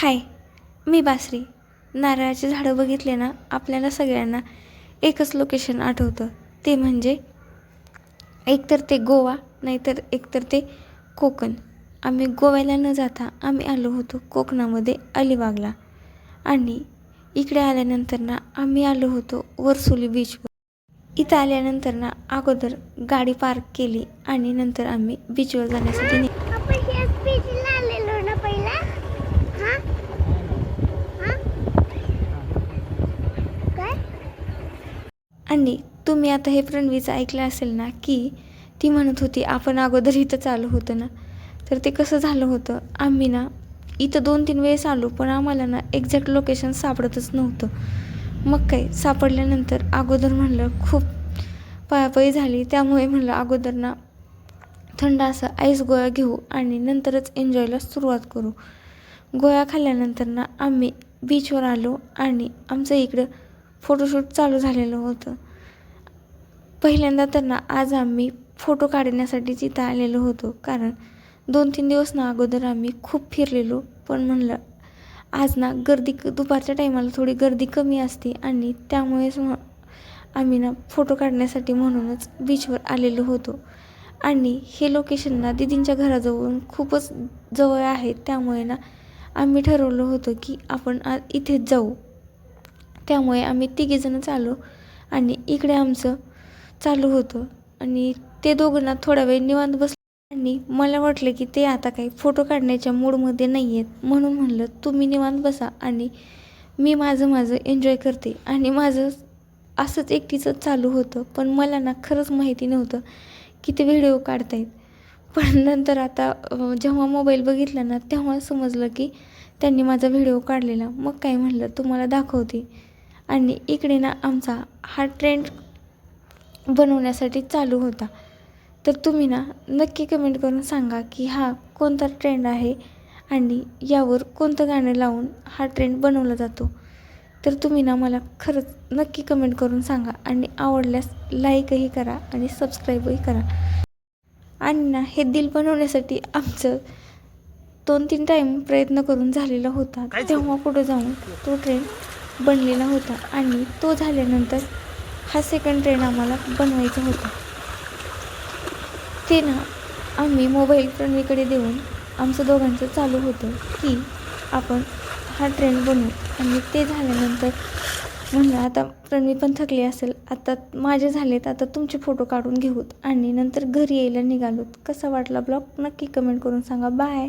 हाय मी बासरी. नारळाची झाडं बघितले ना आपल्याला सगळ्यांना एकच लोकेशन आठवतं. ते म्हणजे एकतर ते गोवा नाहीतर एकतर ते कोकण. आम्ही गोव्याला न जाता आम्ही आलो होतो कोकणामध्ये अलिबागला. आणि इकडे आल्यानंतर ना आम्ही आलो होतो वरसोली बीचवर इथं आल्यानंतर ना अगोदर गाडी पार्क केली आणि नंतर आम्ही बीचवर जाण्यासाठी नि आपण ह्याच बीचला आलेलो ना पहिला हा हा काय आणि तुम्ही आता हे प्रणवीचं ऐकलं असेल ना की ती म्हणत होती आपण अगोदर इथं चालू होतं ना. तर ते कसं झालं होतं? आम्ही ना इथं दोन तीन वेळेस आलो पण आम्हाला ना एक्झॅक्ट लोकेशन सापडतच नव्हतं. मग काय सापडल्यानंतर अगोदर म्हणलं खूप पळापळी झाली. त्यामुळे म्हणलं अगोदर ना थंड असा आईस गोळा घेऊ आणि नंतरच एन्जॉयला सुरुवात करू. गोळ्या खाल्ल्यानंतर ना आम्ही बीचवर आलो आणि आमचं इकडं फोटोशूट चालू झालेलं होतं. पहिल्यांदा तर ना आज आम्ही फोटो काढण्यासाठी तिथं आलेलो होतो. कारण दोन तीन दिवस ना अगोदर आम्ही खूप फिरलेलो. पण म्हणलं आज ना गर्दी क- दुपारच्या टायमाला थोडी गर्दी कमी असते आणि त्यामुळेच मग आम्ही ना फोटो काढण्यासाठी म्हणूनच बीचवर आलेलो होतो. आणि हे लोकेशन ना दिदींच्या घराजवळून खूपच जवळ आहे. त्यामुळे ना आम्ही ठरवलं होतं की आपण आज इथेच जाऊ. त्यामुळे आम्ही तिघीजणंच आलो आणि इकडे आमचं चालू होतं. आणि ते दोघं ना थोडा वेळ निवांत बस आणि मला वाटलं की ते आता काही फोटो काढण्याच्या मूडमध्ये नाही आहेत म्हणून म्हणलं तुम्ही निवांत बसा आणि मी माझं माझं एन्जॉय करते. आणि माझं असंच एकटीचं चालू होतं. पण मला ना खरंच माहिती नव्हतं की ते व्हिडिओ काढतायत. पण नंतर आता जेव्हा मोबाईल बघितला ना तेव्हा समजलं की त्यांनी माझा व्हिडिओ काढलेला. मग काय म्हणलं तुम्हाला दाखवते. आणि इकडे ना आमचा हा ट्रेंड बनवण्यासाठी चालू होता. तर तुम्ही ना नक्की कमेंट करून सांगा की हा कोणता ट्रेंड आहे आणि यावर कोणतं गाणं लावून हा ट्रेंड बनवला जातो. तर तुम्ही ना मला खरंच नक्की कमेंट करून सांगा आणि आवडल्यास लाईकही करा आणि सबस्क्राईबही करा. आणि ना हे दिल बनवण्यासाठी आमचं दोन तीन टाईम प्रयत्न करून झालेला होता. तेव्हा पुढे जाऊन तो ट्रेन बनलेला होता आणि तो झाल्यानंतर हा सेकंड ट्रेन आम्हाला बनवायचा होता. ते ना आम्ही मोबाईल प्रणवीकडे देऊन आमचं दोघांचं चालू होतं की आपण हा ट्रेन बनवू. आणि ते झाल्यानंतर म्हणलं आता प्रणवी पण थकली असेल आता माझे झालेत आता तुमचे फोटो काढून घेऊत आणि नंतर घरी यायला निघालोत. कसा वाटला ब्लॉग नक्की कमेंट करून सांगा. बाय